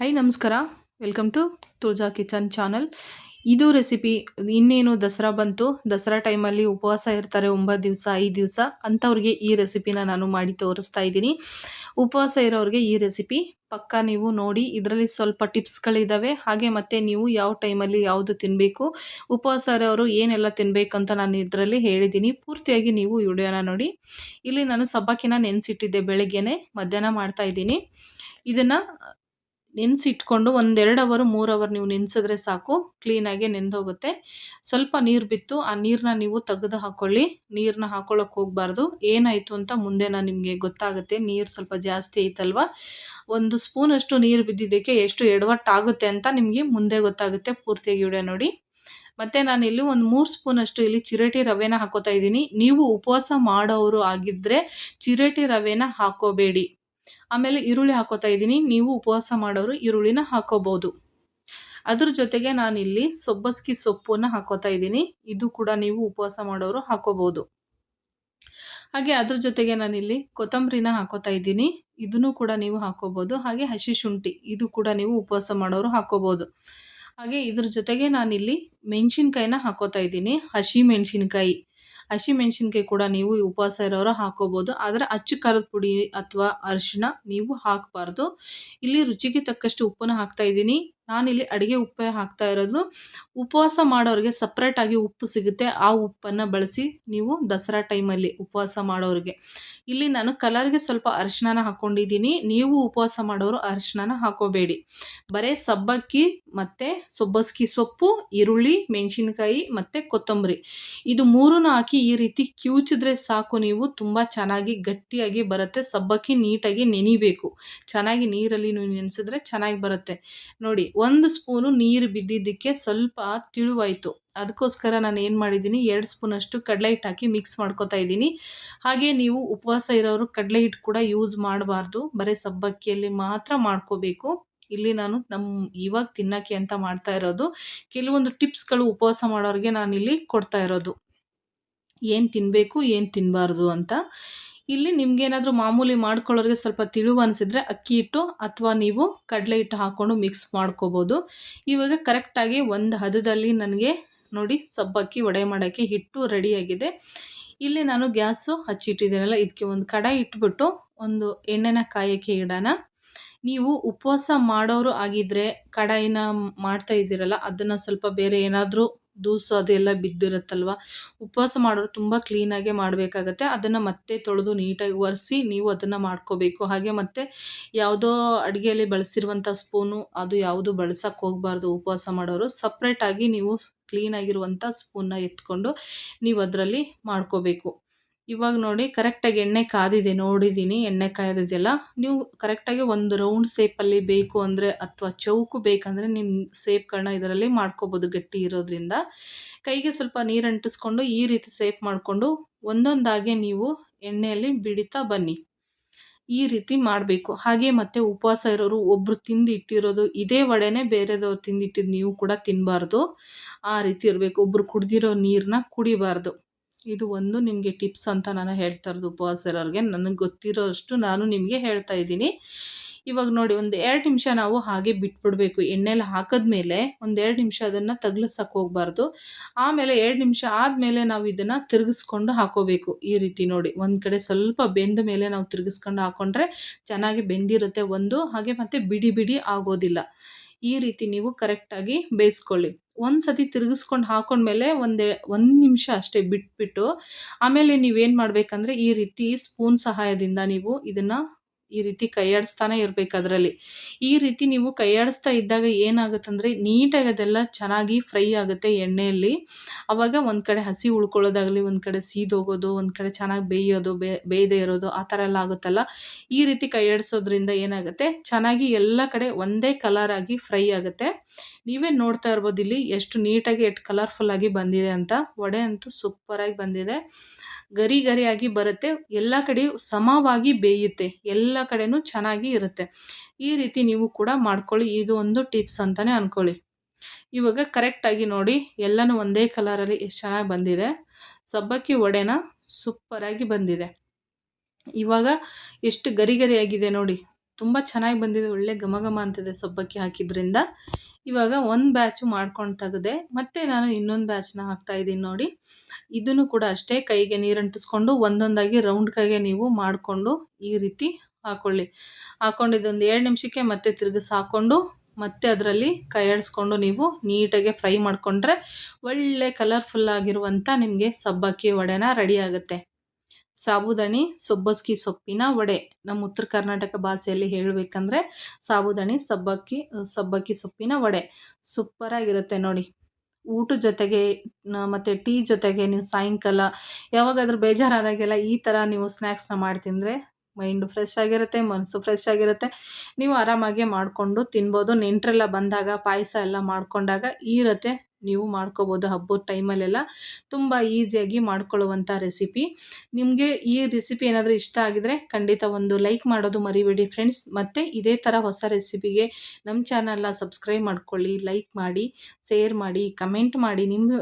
Hi ನಮಸ್ಕಾರ. Welcome to Tulaja kitchen channel ಇದು recipe ಇನ್ನೇನು ದಸರಾ ಬಂತು, ದಸರಾ ಟೈಮಲ್ಲಿ ಉಪವಾಸ ಇರ್ತಾರೆ ಒಂಬತ್ತು ದಿವಸ, ಐದು ದಿವಸ, ಅಂಥವ್ರಿಗೆ ಈ ರೆಸಿಪಿನ ನಾನು ಮಾಡಿ ತೋರಿಸ್ತಾ ಇದ್ದೀನಿ. ಉಪವಾಸ ಇರೋರಿಗೆ ಈ ರೆಸಿಪಿ ಪಕ್ಕ ನೀವು ನೋಡಿ, ಇದರಲ್ಲಿ ಸ್ವಲ್ಪ ಟಿಪ್ಸ್ಗಳಿದ್ದಾವೆ ಹಾಗೆ ಮತ್ತು ನೀವು ಯಾವ ಟೈಮಲ್ಲಿ ಯಾವುದು ತಿನ್ನಬೇಕು ಉಪವಾಸ ಇರೋರು ಏನೆಲ್ಲ ತಿನ್ನಬೇಕು ಅಂತ ನಾನು ಇದರಲ್ಲಿ ಹೇಳಿದ್ದೀನಿ. ಪೂರ್ತಿಯಾಗಿ ನೀವು ವಿಡಿಯೋನ ನೋಡಿ. ಇಲ್ಲಿ ನಾನು ಸಬ್ಬಕ್ಕಿನ ನೆನೆಸಿಟ್ಟಿದ್ದೆ ಬೆಳಗ್ಗೆನೆ, ಮಧ್ಯಾಹ್ನ ಮಾಡ್ತಾಯಿದ್ದೀನಿ ಇದನ್ನು ನೆನೆಸಿಟ್ಕೊಂಡು ಒಂದೆರಡು ಅವರು, ಮೂರು ಅವರ್ ನೀವು ನೆನೆಸಿದ್ರೆ ಸಾಕು ಕ್ಲೀನಾಗಿ ನೆಂದೋಗುತ್ತೆ ಸ್ವಲ್ಪ ನೀರು ಬಿತ್ತು, ಆ ನೀರನ್ನ ನೀವು ತೆಗೆದು ಹಾಕ್ಕೊಳ್ಳಿ ನೀರನ್ನ ಹಾಕೊಳ್ಳೋಕೆ ಹೋಗಬಾರ್ದು. ಏನಾಯಿತು ಅಂತ ಮುಂದೆ ನಾನು ನಿಮಗೆ ಗೊತ್ತಾಗುತ್ತೆ. ನೀರು ಸ್ವಲ್ಪ ಜಾಸ್ತಿ ಐತಲ್ವ? ಒಂದು ಸ್ಪೂನಷ್ಟು ನೀರು ಬಿದ್ದಿದ್ದಕ್ಕೆ ಎಷ್ಟು ಎಡವಟ್ಟಾಗುತ್ತೆ ಅಂತ ನಿಮಗೆ ಮುಂದೆ ಗೊತ್ತಾಗುತ್ತೆ. ಪೂರ್ತಿಯಾಗಿ ವಿಡಿಯೋ ನೋಡಿ. ಮತ್ತು ನಾನು ಇಲ್ಲಿ ಒಂದು ಮೂರು ಸ್ಪೂನಷ್ಟು ಇಲ್ಲಿ ಚಿರಟಿ ರವೆನ ಹಾಕೋತಾ ಇದ್ದೀನಿ. ನೀವು ಉಪವಾಸ ಮಾಡೋರು ಆಗಿದ್ದರೆ ಚಿರಟಿ ರವೆನ ಹಾಕೋಬೇಡಿ. ಆಮೇಲೆ ಈರುಳ್ಳಿ ಹಾಕೋತಾ ಇದ್ದೀನಿ. ನೀವು ಉಪವಾಸ ಮಾಡೋರು ಈರುಳ್ಳಿನ ಹಾಕೋಬೋದು. ಅದ್ರ ಜೊತೆಗೆ ನಾನಿಲ್ಲಿ ಸೊಬ್ಬಸ್ಕಿ ಸೊಪ್ಪನ್ನು ಹಾಕೋತಾ ಇದ್ದೀನಿ. ಇದು ಕೂಡ ನೀವು ಉಪವಾಸ ಮಾಡೋರು ಹಾಕೋಬೋದು. ಹಾಗೆ ಅದ್ರ ಜೊತೆಗೆ ನಾನಿಲ್ಲಿ ಕೊತ್ತಂಬರಿನ ಹಾಕೋತಾ ಇದ್ದೀನಿ. ಇದನ್ನು ಕೂಡ ನೀವು ಹಾಕೋಬೋದು. ಹಾಗೆ ಹಸಿ ಶುಂಠಿ, ಇದು ಕೂಡ ನೀವು ಉಪವಾಸ ಮಾಡೋರು ಹಾಕೋಬೋದು. ಹಾಗೆ ಇದ್ರ ಜೊತೆಗೆ ನಾನಿಲ್ಲಿ ಮೆಣಸಿನ್ಕಾಯಿನ ಹಾಕೋತಾ ಇದ್ದೀನಿ. ಹಸಿ ಮೆಣಸಿನ್ಕಾಯಿ. ಹಸಿಮೆಣ್ಸಿನ್ಕಾಯಿ ಕೂಡ ನೀವು ಉಪವಾಸ ಇರೋರು ಹಾಕೋಬೋದು. ಆದರೆ ಅಚ್ಚು ಖಾರದ ಪುಡಿ ಅಥವಾ ಅರಿಶಿಣ ನೀವು ಹಾಕಬಾರ್ದು. ಇಲ್ಲಿ ರುಚಿಗೆ ತಕ್ಕಷ್ಟು ಉಪ್ಪನ್ನು ಹಾಕ್ತಾ ಇದ್ದೀನಿ. ನಾನಿಲ್ಲಿ ಅಡುಗೆ ಉಪ್ಪೇ ಹಾಕ್ತಾ ಇರೋದು. ಉಪವಾಸ ಮಾಡೋರಿಗೆ ಸಪ್ರೇಟಾಗಿ ಉಪ್ಪು ಸಿಗುತ್ತೆ. ಆ ಉಪ್ಪನ್ನು ಬಳಸಿ ನೀವು ದಸರಾ ಟೈಮಲ್ಲಿ ಉಪವಾಸ ಮಾಡೋರಿಗೆ. ಇಲ್ಲಿ ನಾನು ಕಲರ್ಗೆ ಸ್ವಲ್ಪ ಅರಿಶಿನ ಹಾಕ್ಕೊಂಡಿದ್ದೀನಿ ನೀವು ಉಪವಾಸ ಮಾಡೋರು ಅರಿಶಿನ ಹಾಕೋಬೇಡಿ. ಬರೀ ಸಬ್ಬಕ್ಕಿ ಮತ್ತು ಸೊಬ್ಬಸ್ಕಿ ಸೊಪ್ಪು, ಈರುಳ್ಳಿ, ಮೆಣಸಿನ್ಕಾಯಿ ಮತ್ತು ಕೊತ್ತಂಬರಿ. ಇದು ಮೂರನ್ನು ಹಾಕಿ ಈ ರೀತಿ ಕಿವುಚಿದ್ರೆ ಸಾಕು ನೀವು. ತುಂಬ ಚೆನ್ನಾಗಿ ಗಟ್ಟಿಯಾಗಿ ಬರುತ್ತೆ. ಸಬ್ಬಕ್ಕಿ ನೀಟಾಗಿ ನೆನಿಬೇಕು. ಚೆನ್ನಾಗಿ ನೀರಲ್ಲಿ ನೀವು ನೆನೆಸಿದ್ರೆ ಚೆನ್ನಾಗಿ ಬರುತ್ತೆ. ನೋಡಿ ಒಂದು ಸ್ಪೂನು ನೀರು ಬಿದ್ದಿದ್ದಕ್ಕೆ ಸ್ವಲ್ಪ ತಿಳುವಾಯಿತು. ಅದಕ್ಕೋಸ್ಕರ ನಾನು ಏನು ಮಾಡಿದ್ದೀನಿ, ಎರಡು ಸ್ಪೂನಷ್ಟು ಕಡಲೆ ಹಿಟ್ಟು ಹಾಕಿ ಮಿಕ್ಸ್ ಮಾಡ್ಕೊತಾ ಇದ್ದೀನಿ. ಹಾಗೆ ನೀವು ಉಪವಾಸ ಇರೋರು ಕಡಲೆ ಹಿಟ್ಟು ಕೂಡ ಯೂಸ್ ಮಾಡಬಾರ್ದು. ಬರೀ ಸಬ್ಬಕ್ಕಿಯಲ್ಲಿ ಮಾತ್ರ ಮಾಡ್ಕೋಬೇಕು. ಇಲ್ಲಿ ನಾನು ನಮ್ಮ ಇವಾಗ ತಿನ್ನೋಕ್ಕೆ ಅಂತ ಮಾಡ್ತಾ ಇರೋದು. ಕೆಲವೊಂದು ಟಿಪ್ಸ್ಗಳು ಉಪವಾಸ ಮಾಡೋರಿಗೆ ನಾನಿಲ್ಲಿ ಕೊಡ್ತಾ ಇರೋದು. ಏನು ತಿನ್ನಬೇಕು ಏನು ತಿನ್ನಬಾರ್ದು ಅಂತ. ಇಲ್ಲಿ ನಿಮ್ಗೇನಾದರೂ ಮಾಮೂಲಿ ಮಾಡ್ಕೊಳ್ಳೋರಿಗೆ ಸ್ವಲ್ಪ ತಿಳಿವು ಅನಿಸಿದ್ರೆ ಅಕ್ಕಿ ಹಿಟ್ಟು ಅಥವಾ ನೀವು ಕಡಲೆ ಹಿಟ್ಟು ಹಾಕ್ಕೊಂಡು ಮಿಕ್ಸ್ ಮಾಡ್ಕೋಬೋದು. ಇವಾಗ ಕರೆಕ್ಟಾಗಿ ಒಂದು ಹದದಲ್ಲಿ ನನಗೆ ನೋಡಿ ಸಬ್ಬಕ್ಕಿ ವಡೆ ಮಾಡೋಕ್ಕೆ ಹಿಟ್ಟು ರೆಡಿಯಾಗಿದೆ ಇಲ್ಲಿ ನಾನು ಗ್ಯಾಸು ಹಚ್ಚಿಟ್ಟಿದ್ದೀನಲ್ಲ ಇದಕ್ಕೆ ಒಂದು ಕಡಾಯಿ ಇಟ್ಬಿಟ್ಟು ಒಂದು ಎಣ್ಣೆನ ಕಾಯೋಕ್ಕೆ ಇಡೋಣ. ನೀವು ಉಪವಾಸ ಮಾಡೋರು ಆಗಿದ್ದರೆ ಕಡಾಯಿನ ಮಾಡ್ತಾ ಇದ್ದೀರಲ್ಲ, ಅದನ್ನು ಸ್ವಲ್ಪ ಬೇರೆ ಏನಾದರೂ ದೂಸು ಅದೆಲ್ಲ ಬಿದ್ದಿರುತ್ತಲ್ವ? ಉಪವಾಸ ಮಾಡೋರು ತುಂಬ ಕ್ಲೀನಾಗೆ ಮಾಡಬೇಕಾಗತ್ತೆ. ಅದನ್ನು ಮತ್ತೆ ತೊಳೆದು ನೀಟಾಗಿ ಒರೆಸಿ ನೀವು ಅದನ್ನು ಮಾಡ್ಕೋಬೇಕು. ಹಾಗೆ ಮತ್ತೆ ಯಾವುದೋ ಅಡುಗೆಯಲ್ಲಿ ಬಳಸಿರುವಂಥ ಸ್ಪೂನು ಅದು ಯಾವುದು ಬಳಸೋಕ್ಕೆ ಹೋಗಬಾರ್ದು ಉಪವಾಸ ಮಾಡೋರು. ಸಪ್ರೇಟಾಗಿ ನೀವು ಕ್ಲೀನಾಗಿರುವಂಥ ಸ್ಪೂನ್ನ ಎತ್ಕೊಂಡು ನೀವು ಅದರಲ್ಲಿ ಮಾಡ್ಕೋಬೇಕು. ಇವಾಗ ನೋಡಿ ಕರೆಕ್ಟಾಗಿ ಎಣ್ಣೆ ಕಾದಿದೆ ನೋಡಿದ್ದೀನಿ ಎಣ್ಣೆ ಕಾಯೋದಿದೆಯಲ್ಲ. ನೀವು ಕರೆಕ್ಟಾಗಿ ಒಂದು ರೌಂಡ್ ಸೇಪಲ್ಲಿ ಬೇಕು ಅಂದರೆ ಅಥವಾ ಚೌಕು ಬೇಕಂದರೆ ನಿಮ್ಮ ಸೇಪ್ಗಳನ್ನ ಇದರಲ್ಲಿ ಮಾಡ್ಕೋಬೋದು ಗಟ್ಟಿ ಇರೋದ್ರಿಂದ. ಕೈಗೆ ಸ್ವಲ್ಪ ನೀರು ಅಂಟಿಸ್ಕೊಂಡು ಈ ರೀತಿ ಸೇಪ್ ಮಾಡಿಕೊಂಡು ಒಂದೊಂದಾಗೆ ನೀವು ಎಣ್ಣೆಯಲ್ಲಿ ಬಿಡಿತಾ ಬನ್ನಿ. ಈ ರೀತಿ ಮಾಡಬೇಕು. ಹಾಗೆ ಮತ್ತು ಉಪವಾಸ ಇರೋರು ಒಬ್ಬರು ತಿಂದು ಇಟ್ಟಿರೋದು, ಇದೇ ವಡೆನೇ ಬೇರೆದವ್ರು ತಿಂದಿಟ್ಟಿದ್ದು ನೀವು ಕೂಡ ತಿನ್ನಬಾರ್ದು ಆ ರೀತಿ ಇರಬೇಕು. ಒಬ್ಬರು ಕುಡ್ದಿರೋ ನೀರನ್ನ ಕುಡಿಬಾರ್ದು. ಇದು ಒಂದು ನಿಮಗೆ ಟಿಪ್ಸ್ ಅಂತ ನಾನು ಹೇಳ್ತಾ ಇರೋದು ಉಪವಾಸ ಇರೋರಿಗೆ. ನನಗೆ ಗೊತ್ತಿರೋ ಅಷ್ಟು ನಾನು ನಿಮಗೆ ಹೇಳ್ತಾ ಇದ್ದೀನಿ. ಇವಾಗ ನೋಡಿ, ಒಂದು ಎರಡು ನಿಮಿಷ ನಾವು ಹಾಗೆ ಬಿಟ್ಬಿಡಬೇಕು. ಎಣ್ಣೆಲಿ ಹಾಕಿದ್ಮೇಲೆ ಒಂದು ಎರಡು ನಿಮಿಷ ಅದನ್ನು ತಗ್ಲಿಸಕ್ಕೆ ಹೋಗ್ಬಾರ್ದು. ಆಮೇಲೆ ಎರಡು ನಿಮಿಷ ಆದಮೇಲೆ ನಾವು ಇದನ್ನು ತಿರುಗಿಸ್ಕೊಂಡು ಹಾಕೋಬೇಕು. ಈ ರೀತಿ ನೋಡಿ, ಒಂದು ಕಡೆ ಸ್ವಲ್ಪ ಬೆಂದ ಮೇಲೆ ನಾವು ತಿರುಗಿಸ್ಕೊಂಡು ಹಾಕ್ಕೊಂಡ್ರೆ ಚೆನ್ನಾಗಿ ಬೆಂದಿರುತ್ತೆ ಒಂದು, ಹಾಗೆ ಮತ್ತು ಬಿಡಿ ಬಿಡಿ ಆಗೋದಿಲ್ಲ. ಈ ರೀತಿ ನೀವು ಕರೆಕ್ಟಾಗಿ ಬೇಯಿಸ್ಕೊಳ್ಳಿ. ಒಂದು ಸತಿ ತಿರುಗಿಸ್ಕೊಂಡು ಹಾಕೊಂಡ್ಮೇಲೆ ಒಂದೇ, ಒಂದು ನಿಮಿಷ ಅಷ್ಟೇ ಬಿಟ್ಬಿಟ್ಟು ಆಮೇಲೆ ನೀವೇನು ಮಾಡಬೇಕಂದ್ರೆ ಈ ರೀತಿ ಸ್ಪೂನ್ ಸಹಾಯದಿಂದ ನೀವು ಇದನ್ನು ಈ ರೀತಿ ಕೈಯಾಡಿಸ್ತಾನೆ ಇರಬೇಕು ಅದರಲ್ಲಿ. ಈ ರೀತಿ ನೀವು ಕೈಯಾಡಿಸ್ತಾ ಇದ್ದಾಗ ಏನಾಗುತ್ತಂದರೆ ನೀಟಾಗಿ ಅದೆಲ್ಲ ಚೆನ್ನಾಗಿ ಫ್ರೈ ಆಗುತ್ತೆ ಎಣ್ಣೆಯಲ್ಲಿ. ಆವಾಗ ಒಂದು ಕಡೆ ಹಸಿ ಉಳ್ಕೊಳ್ಳೋದಾಗಲಿ, ಒಂದು ಕಡೆ ಸೀದೋಗೋದು ಒಂದು ಕಡೆ ಚೆನ್ನಾಗಿ ಬೇಯೋದು ಬೇಯದೇ ಇರೋದು, ಆ ಥರ ಎಲ್ಲ ಆಗುತ್ತಲ್ಲ. ಈ ರೀತಿ ಕೈಯಾಡಿಸೋದ್ರಿಂದ ಏನಾಗುತ್ತೆ? ಚೆನ್ನಾಗಿ ಎಲ್ಲ ಕಡೆ ಒಂದೇ ಕಲರ್ ಆಗಿ ಫ್ರೈ ಆಗುತ್ತೆ. ನೀವೇ ನೋಡ್ತಾ ಇರ್ಬೋದು ಇಲ್ಲಿ ಎಷ್ಟು ನೀಟಾಗಿ ಎಷ್ಟು ಕಲರ್ಫುಲ್ಲಾಗಿ ಬಂದಿದೆ ಅಂತ. ವಡೆ ಅಂತೂ ಸೂಪರಾಗಿ ಬಂದಿದೆ. ಗರಿ ಗರಿಯಾಗಿ ಬರುತ್ತೆ, ಎಲ್ಲ ಕಡೆಯೂ ಸಮವಾಗಿ ಬೇಯುತ್ತೆ, ಎಲ್ಲ ಕಡೆಯೂ ಚೆನ್ನಾಗಿ ಇರುತ್ತೆ. ಈ ರೀತಿ ನೀವು ಕೂಡ ಮಾಡ್ಕೊಳ್ಳಿ, ಇದು ಒಂದು ಟಿಪ್ಸ್ ಅಂತಲೇ ಅಂದ್ಕೊಳ್ಳಿ ಇವಾಗ ಕರೆಕ್ಟಾಗಿ ನೋಡಿ, ಎಲ್ಲನೂ ಒಂದೇ ಕಲರಲ್ಲಿ ಎಷ್ಟು ಚೆನ್ನಾಗಿ ಬಂದಿದೆ. ಸಬ್ಬಕ್ಕಿ ವಡೆನ ಸೂಪರಾಗಿ ಬಂದಿದೆ. ಇವಾಗ ಎಷ್ಟು ಗರಿ ಗರಿಯಾಗಿದೆ ನೋಡಿ ತುಂಬ ಚೆನ್ನಾಗಿ ಬಂದಿದೆ, ಒಳ್ಳೆ ಘಮ ಘಮ ಅಂತಿದೆ ಸಬ್ಬಕ್ಕಿ ಹಾಕಿದ್ರಿಂದ. ಇವಾಗ ಒಂದು ಬ್ಯಾಚು ಮಾಡ್ಕೊಂಡು ತೆಗೆದೆ, ಮತ್ತೆ ನಾನು ಇನ್ನೊಂದು ಬ್ಯಾಚ್ನ ಹಾಕ್ತಾ ಇದ್ದೀನಿ ನೋಡಿ. ಇದನ್ನು ಕೂಡ ಅಷ್ಟೇ ಕೈಗೆ ನೀರಂಟಿಸ್ಕೊಂಡು ಒಂದೊಂದಾಗಿ ರೌಂಡ್ ಕೈಗೆ ನೀವು ಮಾಡಿಕೊಂಡು ಈ ರೀತಿ ಹಾಕ್ಕೊಳ್ಳಿ ಹಾಕೊಂಡಿದ್ದೊಂದು ಎರಡು ನಿಮಿಷಕ್ಕೆ ಮತ್ತೆ ತಿರುಗಿಸಿ ಮತ್ತೆ ಅದರಲ್ಲಿ ಕೈ ಆಡಿಸ್ಕೊಂಡು ನೀವು ನೀಟಾಗಿ ಫ್ರೈ ಮಾಡಿಕೊಂಡ್ರೆ ಒಳ್ಳೆ ಕಲರ್ಫುಲ್ ಆಗಿರುವಂಥ ನಿಮಗೆ ಸಬ್ಬಕ್ಕಿ ವಡೆನ ರೆಡಿ ಆಗುತ್ತೆ. ಸಾಬುದಣಿ ಸೊಬ್ಬಸ್ಕಿ ಸೊಪ್ಪಿನ ವಡೆ. ನಮ್ಮ ಉತ್ತರ ಕರ್ನಾಟಕ ಭಾಷೆಯಲ್ಲಿ ಹೇಳಬೇಕಂದ್ರೆ ಸಾಬುದಾಣಿ, ಸಬ್ಬಕ್ಕಿ ಸಬ್ಬಕ್ಕಿ ಸೊಪ್ಪಿನ ವಡೆ. ಸೂಪರಾಗಿರುತ್ತೆ ನೋಡಿ. ಊಟ ಜೊತೆಗೆ ಮತ್ತೆ ಟೀ ಜೊತೆಗೆ ನೀವು ಸಾಯಂಕಾಲ ಯಾವಾಗಾದ್ರೂ ಬೇಜಾರಾದಾಗೆಲ್ಲ ಈ ಥರ ನೀವು ಸ್ನ್ಯಾಕ್ಸ್ನ ಮಾಡಿ ತಿಂದರೆ ಮೈಂಡು ಫ್ರೆಶ್ ಆಗಿರುತ್ತೆ ಮನಸ್ಸು ಫ್ರೆಶ್ ಆಗಿರುತ್ತೆ. ನೀವು ಆರಾಮಾಗೆ ಮಾಡಿಕೊಂಡು ತಿನ್ಬೋದು. ನೆಂಟರೆಲ್ಲ ಬಂದಾಗ, ಪಾಯಸ ಎಲ್ಲ ಮಾಡ್ಕೊಂಡಾಗ ಇರುತ್ತೆ. ನೀವು ಮಾಡ್ಕೋಬೋದು ಹಬ್ಬದ ಟೈಮಲ್ಲೆಲ್ಲ ತುಂಬ ಈಸಿಯಾಗಿ ಮಾಡ್ಕೊಳ್ಳುವಂಥ ರೆಸಿಪಿ ನಿಮಗೆ ಈ ರೆಸಿಪಿ ಏನಾದರೂ ಇಷ್ಟ ಆಗಿದರೆ ಖಂಡಿತ ಒಂದು ಲೈಕ್ ಮಾಡೋದು ಮರಿಬೇಡಿ ಫ್ರೆಂಡ್ಸ್ ಮತ್ತು ಇದೇ ಥರ ಹೊಸ ರೆಸಿಪಿಗೆ ನಮ್ಮ ಚಾನಲ್ನ ಸಬ್ಸ್ಕ್ರೈಬ್ ಮಾಡ್ಕೊಳ್ಳಿ ಲೈಕ್ ಮಾಡಿ ಶೇರ್ ಮಾಡಿ ಕಮೆಂಟ್ ಮಾಡಿ. ನಿಮ್ಮ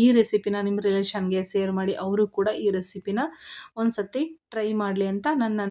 ಈ ರೆಸಿಪಿನ ನಿಮ್ಮ ರಿಲೇಷನ್ಗೆ ಶೇರ್ ಮಾಡಿ. ಅವರು ಕೂಡ ಈ ರೆಸಿಪಿನ ಒಂದು ಸತಿ ಟ್ರೈ ಮಾಡಲಿ ಅಂತ ನನ್ನ